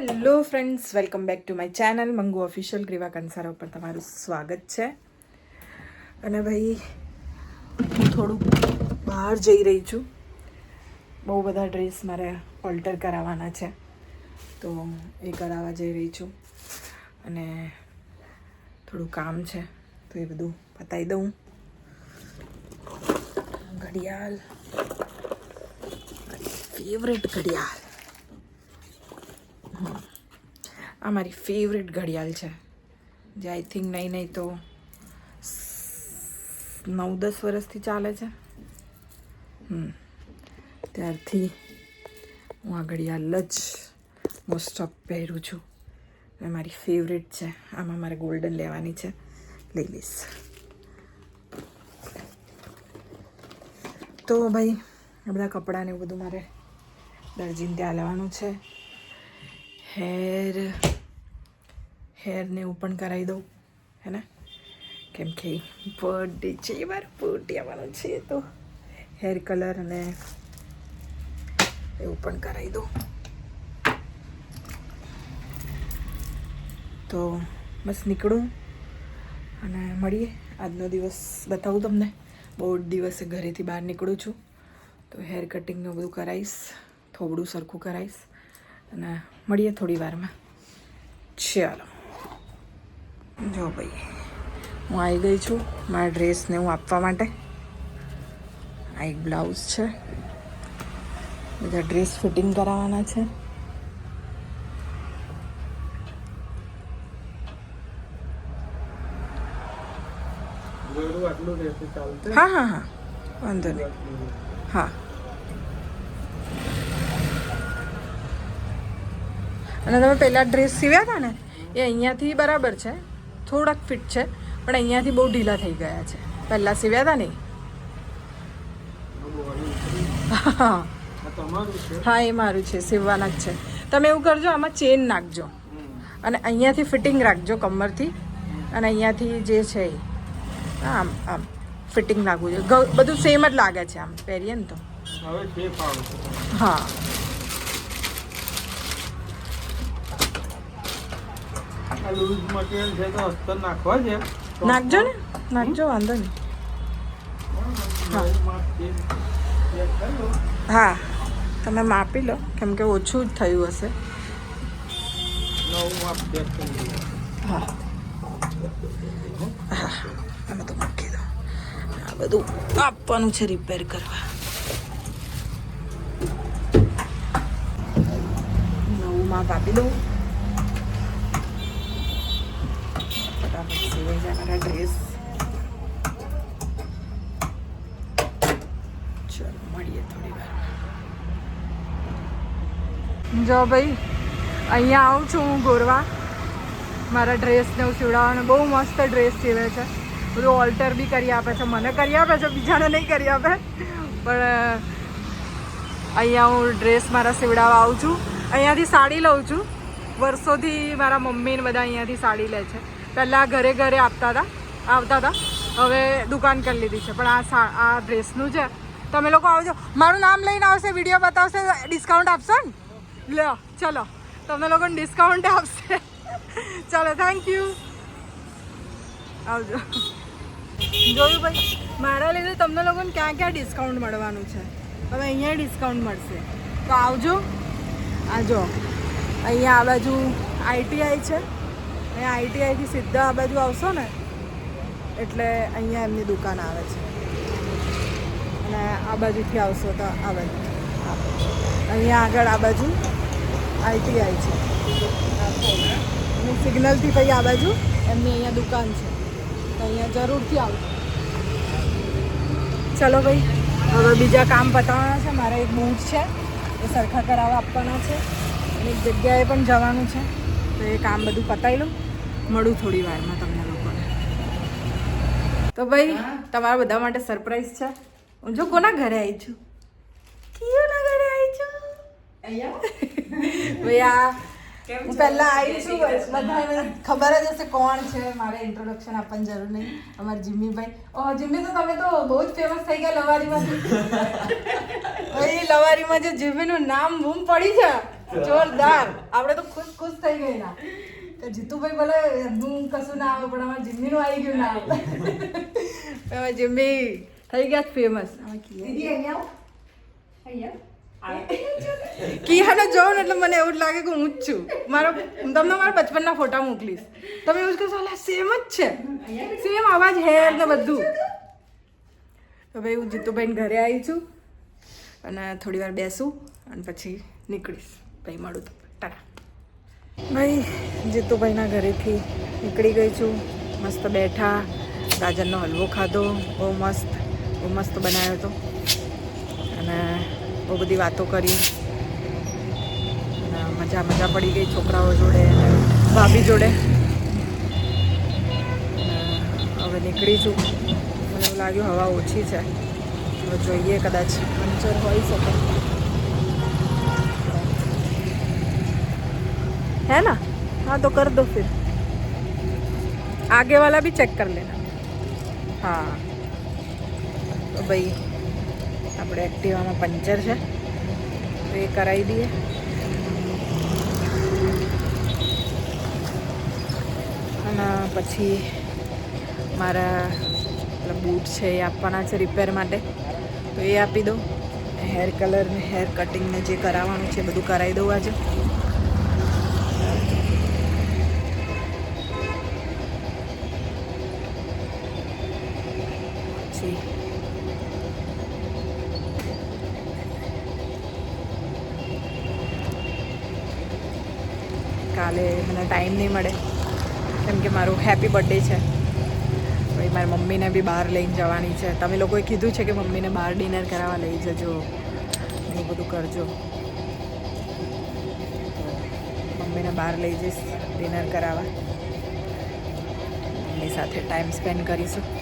Hello friends welcome back to my channel Mangu official Griva Kansara ઉપર તમારું સ્વાગત છે. અને ભાઈ, હું થોડુંક બહાર જઈ રહી છું. બહુ બધા ડ્રેસ મારે ઓલ્ટર કરાવવાના છે. તો એ કરાવવા જઈ રહી છું. અને થોડું કામ છે. તો એ બધું પતાવી દઉં. ઘડિયાળ. ફેવરેટ ઘડિયાળ. આ મારી ફેવરેટ ઘડિયાળ છે. જે આઈ થિંક નહીં નહીં તો નવ દસ વર્ષથી ચાલે છે. ત્યારથી હું આ ઘડિયાળ જ મોસ્ટ ઓફ પહેરું છું. એ મારી ફેવરેટ છે. આમાં મારે ગોલ્ડન લેવાની છે. લઈ લઈશ. તો ભાઈ, આ બધા કપડાને એવું બધું મારે દરજીને ત્યાં લેવાનું છે. હેર, હેરને એવું પણ કરાવી દઉં, હે ને? કેમ કે બર્થડે છે વાર બર્થડે આવવાનો છે, તો હેર કલર અને એવું પણ કરાવી દઉં. તો બસ નીકળું અને મળીએ. આજનો દિવસ બતાવું તમને. બહુ દિવસે ઘરેથી બહાર નીકળું છું. તો હેર કટિંગનું બધું કરાવીશ થોડું સરખું કરાવીશ. અને મળીએ થોડી વારમાં. ચાલો. જો ભાઈ હું આવી ગઈ છું મારા ડ્રેસને હું આપવા માટે. આ એક બ્લાઉઝ છે. બધા ડ્રેસ ફિટિંગ કરાવવાના છે. હા હા હા. વાંધો નહીં. હા. અને તમે પહેલાં ડ્રેસ સીવ્યા હતા ને એ અહીંયાથી બરાબર છે. થોડાક ફિટ છે પણ અહીંયાથી બહુ ઢીલા થઈ ગયા છે. પહેલાં સીવ્યા હતા ને હા એ મારું છે સીવવાના જ છે. તમે એવું કરજો આમાં ચેન નાખજો. અને અહીંયાથી ફિટિંગ રાખજો કમરથી. અને અહીંયાથી જે છે એ. આમ આમ ફિટિંગ નાખવું જોઈએ. બધું સેમ જ લાગે છે આમ પહેરીએ ને તો. હા. આ લૂઝ મટીરિયલ છે તો અસ્તર નાખવા છે. નાખજો ને? નાખજો વાંધો નહીં. હા. તમે માપી લો કેમ કે ઓછું જ થયું હશે. હા. હા. અમે બધું મૂકી દો. આ બધું આપવાનું છે રિપેર કરવા. નવું માપ આપી દઉં. સિવાય જાય મારા ડ્રેસ ચલો મળીએ થોડી વાર જો ભાઈ, અહીંયા આવું છું હું ગોરવા. મારા ડ્રેસને હું સીવડાવવાનો બહુ મસ્ત ડ્રેસ સીવે છે. બધું ઓલ્ટર બી કરી આપે છે, મને કરી આપે છે, બીજાને નહીં કરી આપે. પણ અહીંયા હું ડ્રેસ મારા સીવડાવવા આવું છું. અહીંયાથી સાડી લઉં છું. વર્ષોથી મારા મમ્મી ને બધા અહીંયાથી સાડી લે છે. પહેલાં ઘરે ઘરે આપતા હતા આવતા હતા હવે દુકાન કરી લીધી છે. પણ આ સા, આ ડ્રેસનું છે. તમે લોકો આવજો. મારું નામ લઈને આવશે, વીડિયો બતાવશે ડિસ્કાઉન્ટ આપશો ને? લ્યો ચલો. તમે લોકોને ડિસ્કાઉન્ટ આપશે. ચાલો થેન્ક યુ આવજો. જોયું ભાઈ, મારા લીધે તમને લોકોને ક્યાં ક્યાં ડિસ્કાઉન્ટ મળવાનું છે? હવે અહીંયા ડિસ્કાઉન્ટ મળશે. તો આવજો. આજો અહીંયા આ બાજુ આઈટીઆઈ છે. અહીંયા આઈટીઆઈથી સીધા આ બાજુ આવશો ને, એટલે અહીંયા એમની દુકાન આવે છે. અને આ બાજુથી આવશો તો આ બાજુ. અહીંયા આગળ આ બાજુ આઈટીઆઈ છે. અને સિગ્નલથી પછી આ બાજુ એમની અહીંયા દુકાન છે. તો અહીંયા જરૂરથી આવજો. ચલો ભાઈ, હવે બીજા કામ પતાવવાના છે. મારા એક બૂટ છે, એ સરખા કરાવવા આપવાના છે. અને એક જગ્યાએ પણ જવાનું છે. તો એ કામ બધું પતાવી લઉં. મળું થોડી વારમાં તમને લોકોને. તો ભાઈ તમારા બધા માટે સરપ્રાઈઝ છે. હું જો કોના ઘરે આવી છું? કિયોના ઘરે આવી છું? ભાઈ આ હું પહેલાં આવી છું બધાને ખબર જ હશે કોણ છે. મારે ઇન્ટ્રોડક્શન આપવાની જરૂર નહીં. અમારા જીમ્મીભાઈ. ઓ જીમ્મી તો તમે તો બહુ જ ફેમસ થઈ ગયા લવારીમાં ભાઈ લવારીમાં જે જીમ્મીનું નામ બૂમ પડી છે. જોરદાર. આપણે તો ખુશ ખુશ થઈ ગયેલા. કે જીતુભાઈ ભલે એમનું કશું ના આવે પણ અમારે જીમ્મીનું આવી ગયું ના આવે. હવે જીમ્મી થઈ ગયા ફેમસ કિયાને જોઉં ને એટલે મને એવું જ લાગે કે હું જ છું. મારો હું તમને મારા બચપનના ફોટા મોકલીશ. તમે એવું જ કહેશો અલા સેમ જ છે. સેમ અવાજ હેર ને બધું. તો ભાઈ હું જીતુભાઈને ઘરે આવી છું અને થોડી વાર બેસું અને પછી નીકળીશ. ભાઈ મળું તો. ભાઈ, જીતુભાઈના ઘરેથી નીકળી ગઈ છું. મસ્ત બેઠા, ગાજરનો હલવો ખાધો. બહુ મસ્ત બહુ મસ્ત બનાવ્યો હતો. અને બહુ બધી વાતો કરી. મજા મજા પડી ગઈ છોકરાઓ જોડે ભાભી જોડે. હવે નીકળી છું. મને એવું લાગ્યું હવા ઓછી છે. હવે જોઈએ કદાચ પંચર હોઈ શકે. है ना हाँ तो कर दो फिर आगे वाला भी चेक कर लेना हाँ તો ભાઈ આપણે એક્ટિવામાં પંચર છે તો એ કરાવી દઈએ અને પછી મારા પેલા બૂટ છે એ આપવાના છે રિપેર માટે તો એ આપી દઉં હેર કલર ને હેર કટિંગ ને જે કરાવવાનું છે બધું કરાવી દઉં આજે પછી. કાલે મને ટાઈમ નહીં મળે. કેમ કે મારું હેપી બર્થડે છે. ભાઈ મારી મમ્મીને બી બહાર લઈને જવાની છે. તમે લોકોએ કીધું છે કે મમ્મીને બહાર ડિનર કરાવવા લઈ જજો. એવું બધું કરજો. મમ્મીને બહાર લઈ જઈશ ડિનર કરાવવા. એમની સાથે ટાઈમ સ્પેન્ડ કરીશું.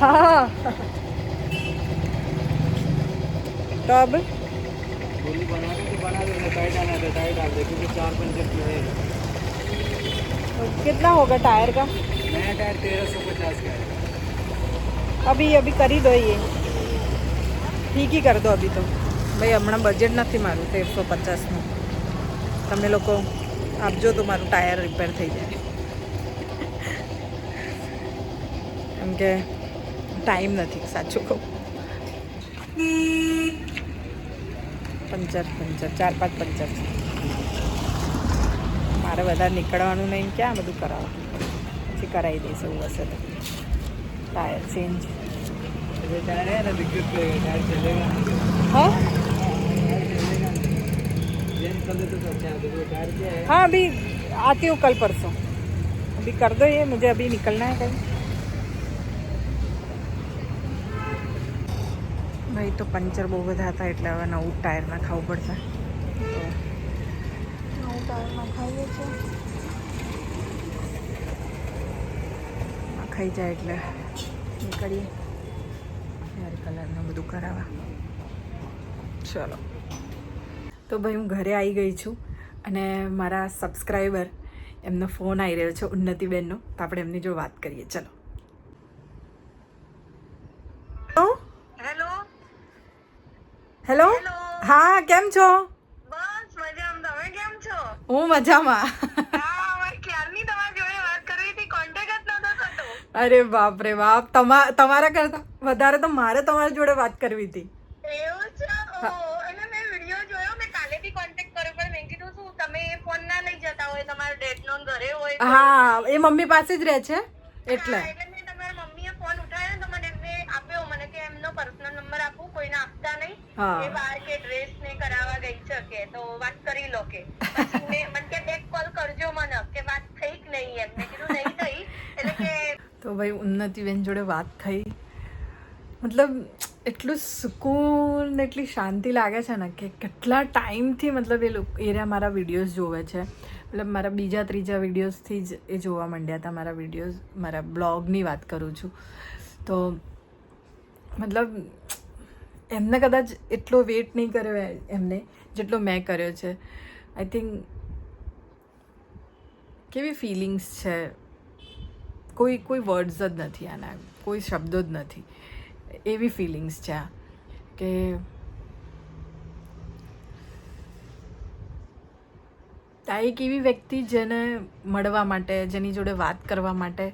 હા તો अब गोली बना के तो बना देना टाइट आना था टाइट डाल दे क्योंकि चार पंचर की है कितना होगा टायर का नया टायर तेरह सौ पचास का है અભી અભી કરી દો ये ઠીક ही कर दो अभी तो ભાઈ હમણાં બજેટ નથી મારું તેરસો પચાસનું તમે લોકો આપજો તો મારું ટાયર રિપેર થઈ જાય કેમ કે ટાઈમ નથી સાચું કહું પંચર પંચર ચાર પાંચ પંચર છે મારે વધારે નીકળવાનું નહીં ક્યાં બધું કરાવવાનું પછી કરાવી દઈશ એવું હશે તો ટાયર ચેન્જ ये टायर है ना दिक्कत करेगा टायर चलेगा नहीं हाँ टायर चलेगा नहीं चेंज कर देते तो अच्छा है देखो टायर क्या है हाँ अभी आती हूँ कल परसों अभी कर दो ये मुझे अभी निकलना है कहीं ભાઈ તો પંચર બહુ બધા હતા એટલે હવે નવું ટાયર નાખાવું પડશે. તો નવું ટાયર નખાવીએ છીએ નખાઈ જાય એટલે નીકળીએ. હેર કલરનું બધું કરાવવા. ચલો. તો ભાઈ હું ઘરે આવી ગઈ છું અને મારા સબસ્ક્રાઈબર એમનો ફોન આવી રહ્યો છે ઉન્નતિબેનનો. તો આપણે એમની જો વાત કરીએ. ચલો. છો? બસ મજામાં. તમે કેમ છો? હું મજામાં. અરે બાપ રે બાપ. તમારા કરતા વધારે તો મારે તમારી જોડે વાત કરવી હતી. એવું છે? ઓ અને મેં વિડિયો જોયો. મેં કાલે બી કોન્ટેક્ટ કર્યો પણ મેં કીધું શું તમે એ ફોન ના લઈ જતા હોય? તમારા ડેડ નો ઘરે હોય હા એ મમ્મી પાસે જ રહે છે? એટલે. હા, તમારા મમ્મીએ ફોન ઉઠાવ્યો તો મને એમને આપ્યો. મને કે એમનો પર્સનલ નંબર આપું. કોઈને આપતા નહીં. એ બહાર કે ડ્રેસ ને કરાવવા ગઈ છે કે તો વાત કરી લો કે. પછી મને કે બેક કોલ કરજો મને કે વાત થઈ કે નહીં એમ. મેં કીધું નહીં થઈ એટલે કે તો ભાઈ ઉન્નતિબેન જોડે વાત થઈ. મતલબ એટલું સુકૂન એટલી શાંતિ લાગે છે ને કે કેટલા ટાઈમથી મતલબ એ લોકો એ રહ્યા મારા વિડીયોઝ જોવે છે. મતલબ મારા બીજા ત્રીજા વિડીયોઝથી જ એ જોવા માંડ્યા હતા મારા વિડીયોઝ મારા બ્લોગની વાત કરું છું. તો મતલબ એમને કદાચ એટલો વેટ નહીં કર્યો એમને, જેટલો મેં કર્યો છે. આઈ થિંક કેવી ફિલિંગ્સ છે? કોઈ કોઈ વર્ડ્સ જ નથી આના, કોઈ શબ્દો જ નથી. એવી ફિલિંગ્સ છે આ, કે આ એક એવી વ્યક્તિ જેને મળવા માટે, જેની જોડે વાત કરવા માટે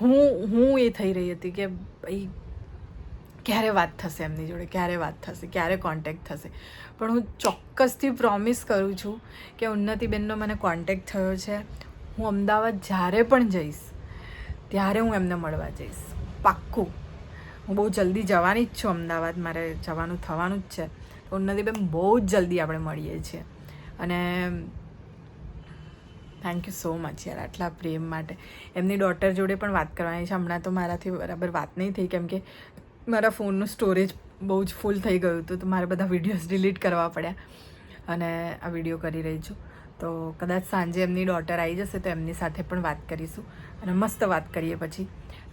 હું હું એ થઈ રહી હતી કે ભાઈ ક્યારે વાત થશે એમની જોડે? ક્યારે વાત થશે? ક્યારે કોન્ટેક્ટ થશે? પણ હું ચોક્કસથી પ્રોમિસ કરું છું કે ઉન્નતિબેનનો મને કોન્ટેક્ટ થયો છે. હું અમદાવાદ જ્યારે પણ જઈશ, ત્યારે હું એમને મળવા જઈશ. પાક્કું. હું બહુ જલ્દી જવાની જ છું અમદાવાદ. મારે જવાનું થવાનું જ છે. ઉન્નતિબેન બહુ જ જલ્દી આપણે મળીએ છીએ. અને થેન્ક યુ સો મચ યાર આટલા પ્રેમ માટે. એમની ડોટર જોડે પણ વાત કરવાની છે. હમણાં તો મારાથી બરાબર વાત નહીં થઈ કેમ કે મારા ફોનનું સ્ટોરેજ બહુ જ ફૂલ થઈ ગયું હતું, તો મારે બધા વિડીયોઝ ડિલીટ કરવા પડ્યા અને આ વીડિયો કરી રહી છું. તો કદાચ સાંજે એમની ડોટર આવી જશે તો એમની સાથે પણ વાત કરીશું અને મસ્ત વાત કરીએ પછી.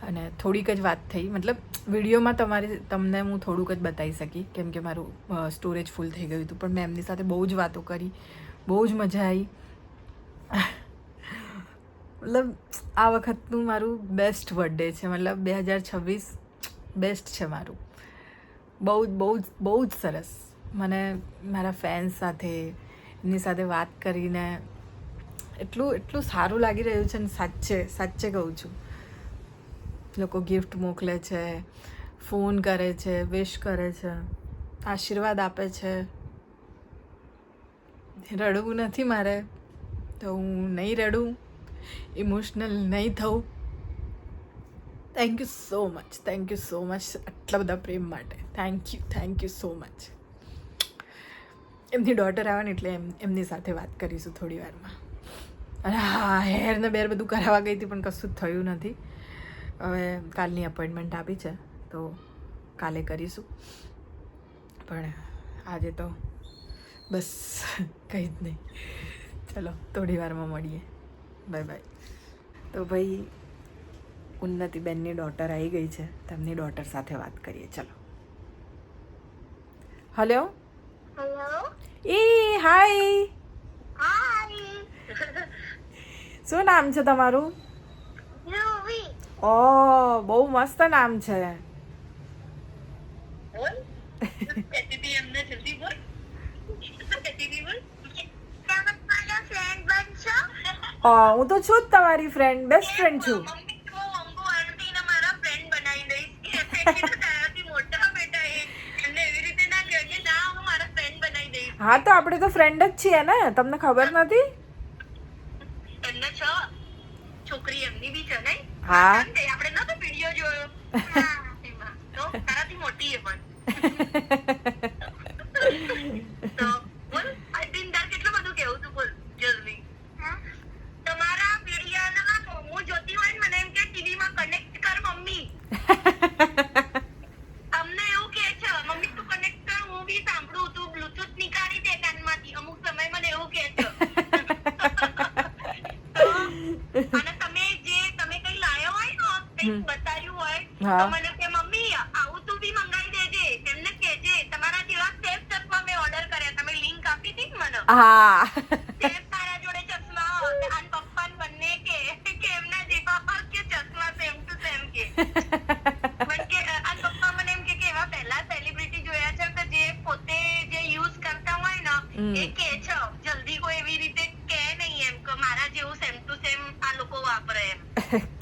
અને થોડીક જ વાત થઈ, મતલબ વિડીયોમાં તમારી તમને હું થોડુંક જ બતાવી શકી, કેમ કે મારું સ્ટોરેજ ફૂલ થઈ ગયું હતું, પણ મેં એમની સાથે બહુ જ વાતો કરી, બહુ જ મજા આવી મતલબ આ વખતનું મારું બેસ્ટ બર્થડે છે, મતલબ બે હજાર છવ્વીસ બેસ્ટ છે મારું. બહુ જ બહુ જ બહુ જ સરસ. મને મારા ફેન્સ સાથે એમની સાથે વાત કરીને એટલું એટલું સારું લાગી રહ્યું છે ને સાચે સાચે કહું છું. લોકો ગિફ્ટ મોકલે છે ફોન કરે છે વિશ કરે છે, આશીર્વાદ આપે છે. રડવું નથી મારે, તો હું નહીં રડું ઇમોશનલ નહીં થવું thank you so much thank you so much આટલા બધા પ્રેમ માટે thank you thank you so much એમની ડોટર આવે ને એટલે એમ એમની સાથે વાત કરીશું થોડી વારમાં અને હા, હેર ને બેર બધું કરાવવા ગઈ હતી, પણ કશું થયું નથી. હવે કાલની અપોઇન્ટમેન્ટ આપી છે, તો કાલે કરીશું. પણ આજે તો બસ કંઈ જ નહીં. ચલો, થોડી વારમાં મળીએ. બાય બાય તો ભાઈ ઉન્નતિબેનની ડોટર આવી ગઈ છે. તેમની ડોટર સાથે વાત કરીએ. ચલો. હલો એ હાય શું નામ છે તમારું? ઓ બહુ મસ્ત નામ છે. હું તો છું જ તમારી ફ્રેન્ડ બેસ્ટ ફ્રેન્ડ છું મમ્મી તો અંબુ આંટીને મારા ફ્રેન્ડ બનાવી દઈશ કે તે કીધું તારાથી મોટા બેટા એ એમને એવી રીતે ના કહેજે ના હું મારા ફ્રેન્ડ બનાવી દઈશ હા તો આપણે તો ફ્રેન્ડ જ છીએ ને. તમને ખબર નથી? તમને છ છોકરી એમની બી છે નહીં? હા. આપણે નતો વીડિયો જોયો. હા, એમાં. તો તારાથી મોટી એ પણ તો બોલ આંટીને તાર કેટલું બધું કેવું તું બોલ જલ્દી તમારા વિડીયોના હું જોતી હોય ને મને એમ કે ટીવીમાં કનેક્ટ કર મમ્મી અમને એવું કે છે મમ્મી તું કનેક્ટ કર હું બી સાંભળું તું બ્લુટૂથ નીકાળી દે કાનમાંથી અમુક સમય મને એવું કે છે તો, અને તમે જે તમે કઈ લાયો હોય ને કઈ બતાવ્યું હોય તો મને કે મમ્મી આવું તું બી મંગાવી દેજે. એમને કેજે તમારા જેવા સેફ ચશ્મા મેં ઓર્ડર કર્યા. તમે લિંક આપી હતી ને મને. હા સેફ તારા જોડે ચશ્મા હતા. અને પપ્પાને બંને કે કે એમના જેવા કે ચશ્મા સેમ ટુ સેમ કે મને કે આ પપ્પા મને એમ કે કે એવા પહેલા સેલિબ્રિટી જોયા છે કે જે પોતે જે યુઝ કરતા હોય ને હમ. એ કે છે જલ્દી કોઈ એવી રીતે કે નહીં એમ કે મારા જેવું સેમ ટુ સેમ આ લોકો વાપરે એમ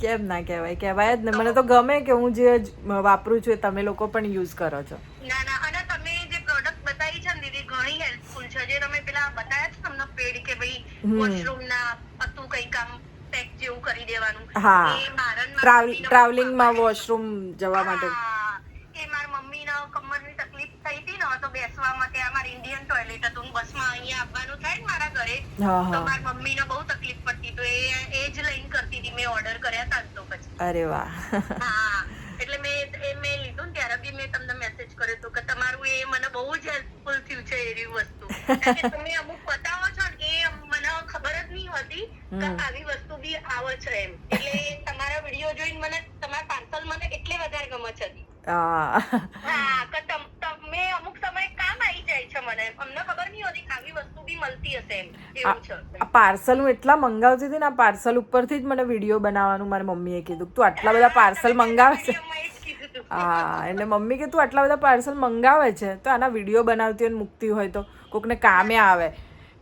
કેમ ના કહેવાય? કહેવાય જ ને. મને તો ગમે કે હું જે વાપરું છું એ તમે લોકો પણ યુઝ કરો છો. ના ના. અને તમે જે પ્રોડક્ટ બતાવી છે ને દીદી ઘણી હેલ્પફુલ છે. જે તમે પેલા બતાવ્યા છે તમને પેડ કે ભાઈ વોશરૂમ ના હતું કઈ કામ પેક જેવું કરી દેવાનું. હા. એ માં વોશરૂમ જવા માટે. એ મારા કમરની તકલીફ થઈ હતી ને તો બેસવા માટે આ મારું ઇન્ડિયન ટોયલેટ હતું બસમાં અહીંયા આવવાનું થાય ને મારા ઘરે તો હા. મમ્મી ને બહુ તકલીફ પડતી તો એ એ જ લઈને કરતી હતી. મેં ઓર્ડર કર્યા હતા તો પછી. અરે વાહ. હા. એટલે મેં એ મેં લીધું ને ત્યારે બી મેં તમને મેસેજ બહુ જ હેલ્પફુલ થયું છે એવી વસ્તુ. તમે અમુક બતાવો છો ને એ મને ખબર જ નહીં હોતી કે આવી વસ્તુ બી આવે છે એમ. એટલે તમારા વીડિયો જોઈને મને તમારા પાર્સલ મને એટલે વધારે ગમે છે. હા. કે તમ- અમુક સમય કામ આવી જાય છે મને. અમને હોતી બી મળતી હશે એમ એવું છે. આ પાર્સલ હું એટલા મંગાવતી હતી ને આ પાર્સલ ઉપરથી જ મને વીડિયો બનાવવાનું મારી મમ્મીએ કીધું. તું આટલા બધા પાર્સલ મંગાવે છે. હા એટલે મમ્મી કે તું આટલા બધા પાર્સલ મંગાવે છે તો આના વીડિયો બનાવતી હોય મૂકતી હોય તો કોકને કામે આવે.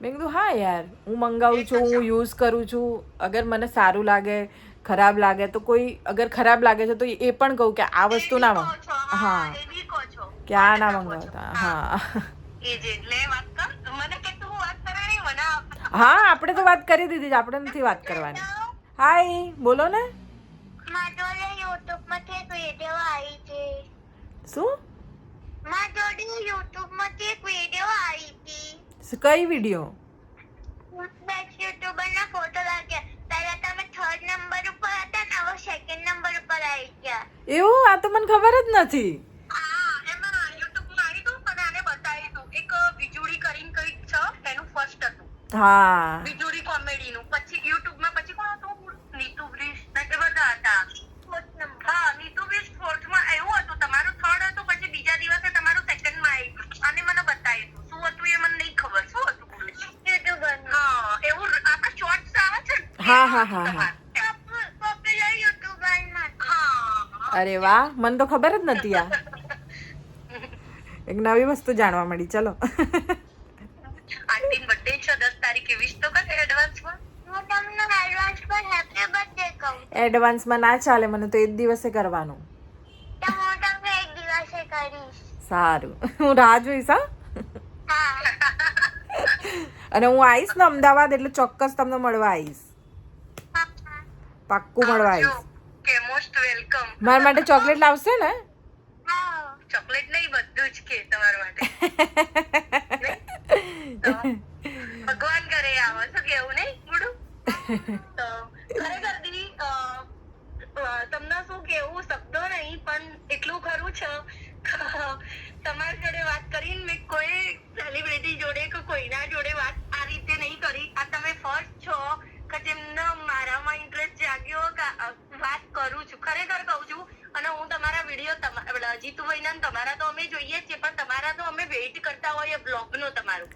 મેં કીધું હા યાર હું મંગાવું છું હું યુઝ કરું છું. અગર મને સારું લાગે ખરાબ લાગે તો કોઈ અગર ખરાબ લાગે છે તો એ પણ કહું કે આ વસ્તુ ના એ બી કહો મંગ છો, હા એ બી કહો છો. કે આ ના મંગાવતા હા. હા આપણે તો વાત કરી દીધી આપણે નથી વાત કરવાની. હાય બોલો ને. યુટ્યુબમાંથી એક વીડિયો આવી શું? કઈ વીડિયો બેસ્ટ યુટ્યુબરના ફોટો લાગ્યા. પહેલા તમે થર્ડ નંબર ઉપર હતા ને હવે સેકન્ડ નંબર ઉપર આવી ગયા. એવું? આ તો મને ખબર જ નથી હા એમાં યુટ્યુબમાં આવી હતું પણ આને બતાવી હતું એક વીજળી કરીને કંઈક છે એનું ફર્સ્ટ હતું હા નું. પછી પછી યુટ્યુબમાં પછી કોણ હતું? નીતુ બ્રિશ. ને એ બધા હતા. હા નીતુ બ્રિશ ફોર્થમાં એવું હતું. તમારું થર્ડ હતું પછી બીજા દિવસે તમારું સેકન્ડમાં આવ્યું. અને મને બતાવ્યું શું હતું એ મને નહીં ખબર. શું હતું હા એવું આપણા શોર્ટ્સ આવે છે હા, હા, હા, હા. હા. અરે વાહ મને તો ખબર જ નથી આ. એક નવી વસ્તુ જાણવા મળી. ચલો આંટીન બર્થડે છે દસ તારીખે વિશ તો કરે એડવાન્સમાં હું તમને એડવાન્સ હેપી બર્થડે કહું એડવાન્સમાં ના ચાલે મને તો એ દિવસે કરવાનું. તો હું તમને એક દિવસે કરીશ. સારું. હું રાહ જોઈશ હા? અને હું આવીશ ને અમદાવાદ એટલે ચોક્કસ તમને મળવા આવીશ પાક્કું મળવા આવીશ કે મોસ્ટ વેલકમ મારા માટે ચોકલેટ લાવશે ને? ચોકલેટ નહીં બધું જ કે તમારા માટે તો ભગવાન કરે આવો શું કેવું નહીં ગુડુ ખરેખર દીદી તમને શું કેવું? શબ્દો નહીં, પણ એટલું ખરું છે. તમારી જોડે વાત કરીને મેં કોઈ સેલિબ્રિટી જોડે કે કોઈના જોડે વાત આ રીતે નહીં કરી. આ તમે ફર્સ્ટ છો કે જેમને મારામાં ઇન્ટરેસ્ટ જાગ્યો વાત કરું છું. ખરેખર કહું છું અને હું તમારા વીડિયો જીતુભાઈના ને તમારા તો અમે જોઈએ છીએ પણ તમારા તો અમે વેઇટ કરતા હોઈએ બ્લોગનો તમારું.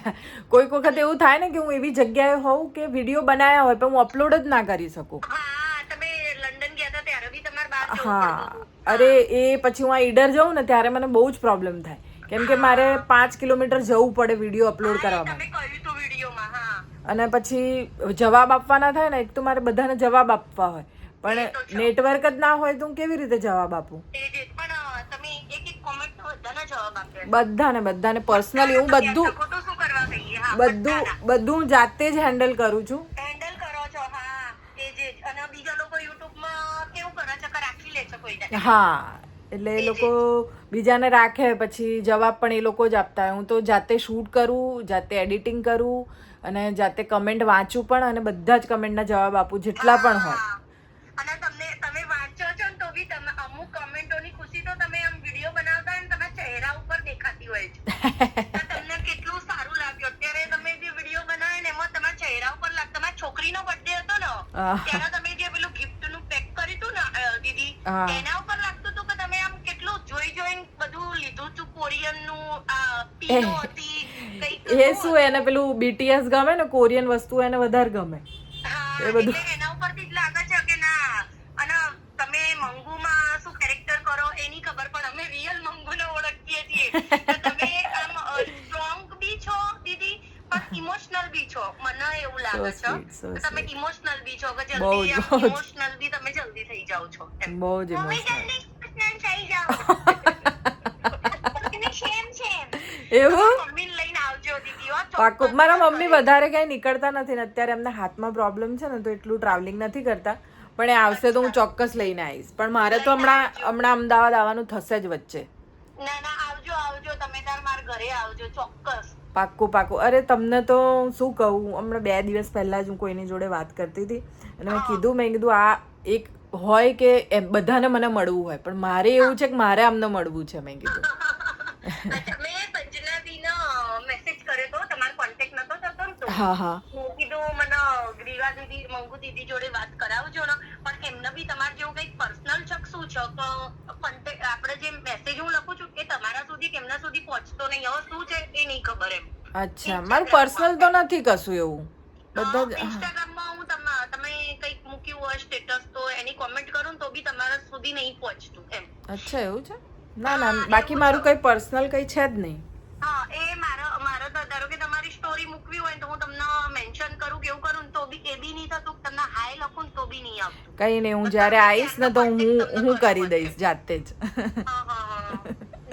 કોઈક વખત એવું થાય ને કે હું એવી જગ્યાએ હોઉં કે વીડિયો બનાવ્યા હોય પણ હું અપલોડ જ ના કરી શકું. હા તમે લંડન ગયા હતા ત્યારે બી તમારે બહાર હા. અરે એ પછી હું આ ઈડર જાઉં ને ત્યારે મને બહુ જ પ્રોબ્લેમ થાય. કેમ કે મારે પાંચ કિલોમીટર જવું પડે વીડિયો અપલોડ કરવા માટે અને પછી જવાબ આપવાના થાય ને એક તો મારે બધાને જવાબ આપવા હોય. પણ નેટવર્ક જ ના હોય તો હું કેવી રીતે જવાબ આપું એ જ પણ અ, તમે એક એક કોમેન્ટ બધાના બધાને પર્સનલી હું બધું બધું બધું હું જાતે જ હેન્ડલ કરું છું. હેન્ડલ કરો છો હા. એ જ અને બીજા લોકો યુટ્યુબમાં કેવું કરે છે કે રાખી લે છે કોઈને. હા એટલે એ લોકો બીજાને રાખે પછી જવાબ પણ એ લોકો જ આપતા. હોય હું તો જાતે શૂટ કરું જાતે એડિટિંગ કરું અને જાતે કમેન્ટ વાંચું પણ અને બધા જ કમેન્ટના જવાબ આપું જેટલા પણ હોય હા. અને તમને તમે વાંચો છો ને તો બી તમે અમુક કમેન્ટોની ખુશી તો તમે આમ વીડિયો બનાવતા હોય ને તમારા ચહેરા ઉપર દેખાતી હોય છે તો તમને કેટલું સારું લાગ્યું? અત્યારે તમે જે વીડિયો બનાવ્યો ને એમાં તમારા ચહેરા ઉપર લાગ તમારા છોકરીનો બર્થડે હતો ને ત્યારે તમે જે પેલું ગિફ્ટનું પેક કર્યું હતું ને દીદી એના ઉપર લાગતું હતું કે તમે આમ કેટલું જોઈ જોઈને બધું લીધું હતું કોરિયનનું આ પીનો હતી એ શું એને પેલું બીટીએસ ગમે ને કોરિયન વસ્તુ એને વધારે ગમે. એ બધું. એના ઉપરથી જ લાગે છે કે ના અને તમે મંગુમાં શું કેરેક્ટર કરો એની ખબર પણ અમે રિયલ મંગુને ઓળખીએ છીએ તો તમે આમ સ્ટ્રોંગ બી છો દીદી પણ ઇમોશનલ બી એવું લાગે છે તમે ઇમોશનલ બી છો કે જલ્દી ઇમોશનલ બી તમે જલ્દી થઈ જાઓ છો બહુ જ ઇમોશનલ થઈ જાઓ. એવું? પાકું મારા મમ્મી વધારે ક્યાંય નીકળતા નથી ને અત્યારે એમને હાથમાં પ્રોબ્લેમ છે ને તો એટલું ટ્રાવેલિંગ નથી કરતા. પણ એ આવશે તો હું ચોક્કસ લઈને આવીશ. પણ મારે તો હમણાં હમણાં અમદાવાદ આવવાનું થશે જ વચ્ચે. ના ના આવજો આવજો. તમે તાર મારા ઘરે આવજો ચોક્કસ. પાક્કું પાક્કું. અરે તમને તો શું કહું? હમણાં બે દિવસ પહેલાં જ હું કોઈની જોડે વાત કરતી હતી અને મેં કીધું મેં કીધું આ એક હોય કે એમ બધાને મને મળવું હોય પણ મારે એવું છે કે મારે આમને મળવું છે મેં કીધું. હા હા. ગ્રીવા દીદી મંગુ દીદી જોડે વાત કરાવજો ને પણ એમને બી તમારે જેવું કંઈક પર્સનલ ચક શું છે? તો આપણે જે મેસેજ હું લખું છું એ તમારા સુધી કેમના સુધી પહોંચતો નહીં. હવે શું છે એ નહીં ખબર એમ. અચ્છા મારું પર્સનલ તો નથી કશું એવું. બધા ઇન્સ્ટાગ્રામમાં હું. તમા- તમે કંઈક મૂક્યું હોય સ્ટેટસ તો એની કોમેન્ટ કરું તો બી તમારા સુધી નહીં પહોંચતું એમ. અચ્છા એવું છે? ના ના બાકી મારું કંઈ પર્સનલ કંઈ છે જ નહીં હા એ મારો મારો તો ધારો કે તમારી સ્ટોરી મૂકવી હોય તો હું તમને મેન્શન કરું કે એવું કરું તો બી એ બી નહીં થતું તમને હાય લખું તો બી નહીં આવતું. કંઈ નહીં હું જ્યારે આવીશ ને તો હું હું કરી દઈશ જાતે જ.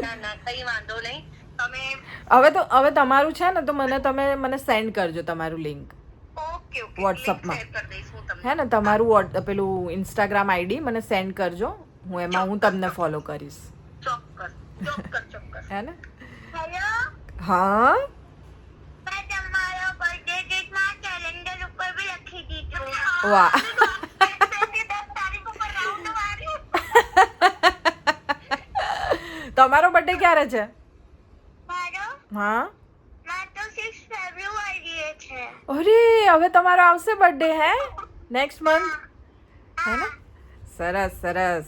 ના ના કઈ વાંધો નહીં. તમે હવે તો હવે તમારું છે ને તો મને તમે મને સેન્ડ કરજો તમારું લિંક ઓકે ઓકે. WhatsApp માં. શેર કરી દઈશ હું ને તમારું પેલું ઇન્સ્ટાગ્રામ આઈડી મને સેન્ડ કરજો. હું એમાં હું તમને ફોલો કરીશ. ચોક્કસ ચોક્કસ ચોક્કસ. હે ને? હા મેં તમારો બર્થડે ડેટમાં કેલેન્ડર ઉપર બી લખી દીધું વાહ તમારો બર્થડે ક્યારે છે હા અરે હવે તમારો આવશે બર્થડે હે નેક્સ્ટ મંથ હે ને સરસ સરસ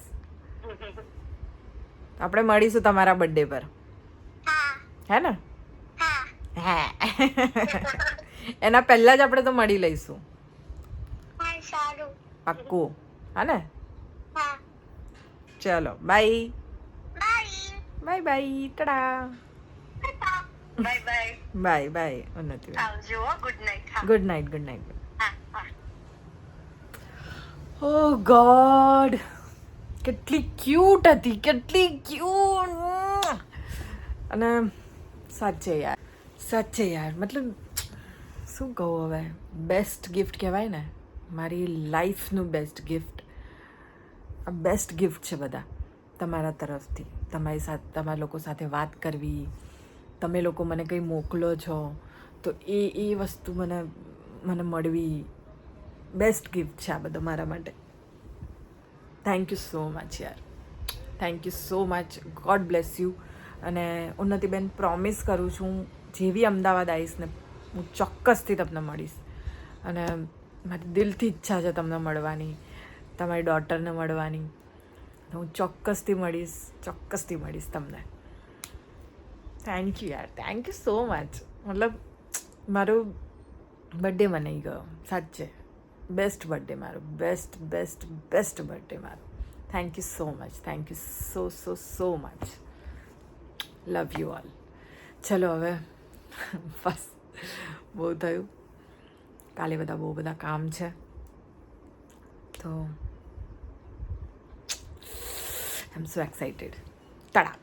આપણે મળીશું તમારા બર્થડે પર હા હે ને હા એના પહેલા જ આપણે તો મળી લઈશું પાક્કું. હા. ને ચલો bye bye bye tada. Bye bye. Bye bye Unnati આવજો good night. Good night good night. Oh god. કેટલી ક્યુટ હતી કેટલી ક્યુટ. અને સાચે યાર સાચે યાર. મતલબ શું કહું હવે? બેસ્ટ ગિફ્ટ કહેવાય ને. મારી લાઈફનું બેસ્ટ ગિફ્ટ આ બેસ્ટ ગિફ્ટ છે બધા. તમારા તરફથી. તમારી સાથે, તમારા લોકો સાથે વાત કરવી. તમે લોકો મને કંઈ મોકલો છો, તો એ એ વસ્તુ મને મને મળવી. બેસ્ટ ગિફ્ટ છે આ બધો મારા માટે. થેન્ક યુ સો મચ યાર. Thank you so much God bless you અને ઉન્નતિબેન પ્રોમિસ કરું છું, જેવી અમદાવાદ આવીશ ને, હું ચોક્કસથી તમને મળીશ. અને મારી દિલથી ઈચ્છા છે તમને મળવાની, તમારી ડોટરને મળવાની. તો હું ચોક્કસથી મળીશ ચોક્કસથી મળીશ તમને. થેન્ક યુ યાર થેન્ક યુ સો મચ મતલબ, મારો બર્થડે મનાઈ ગયો, સાચે. બેસ્ટ બર્થડે મારો બેસ્ટ બેસ્ટ બેસ્ટ બર્થડે મારો. Thank you so much thank you so so so much love you all ચલો હવે, બસ. બહુ થયું. કાલે બધા બહુ બધા કામ છે તો આઈ એમ સો એક્સાઇટેડ તડા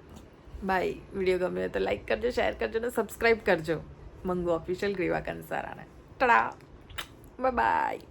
બાય વીડિયો ગમે તો લાઈક કરજો શેર કરજો ને સબસ્ક્રાઈબ કરજો મંગુ ઓફિશિયલ ગ્રીવા કંસારાને બાય બાય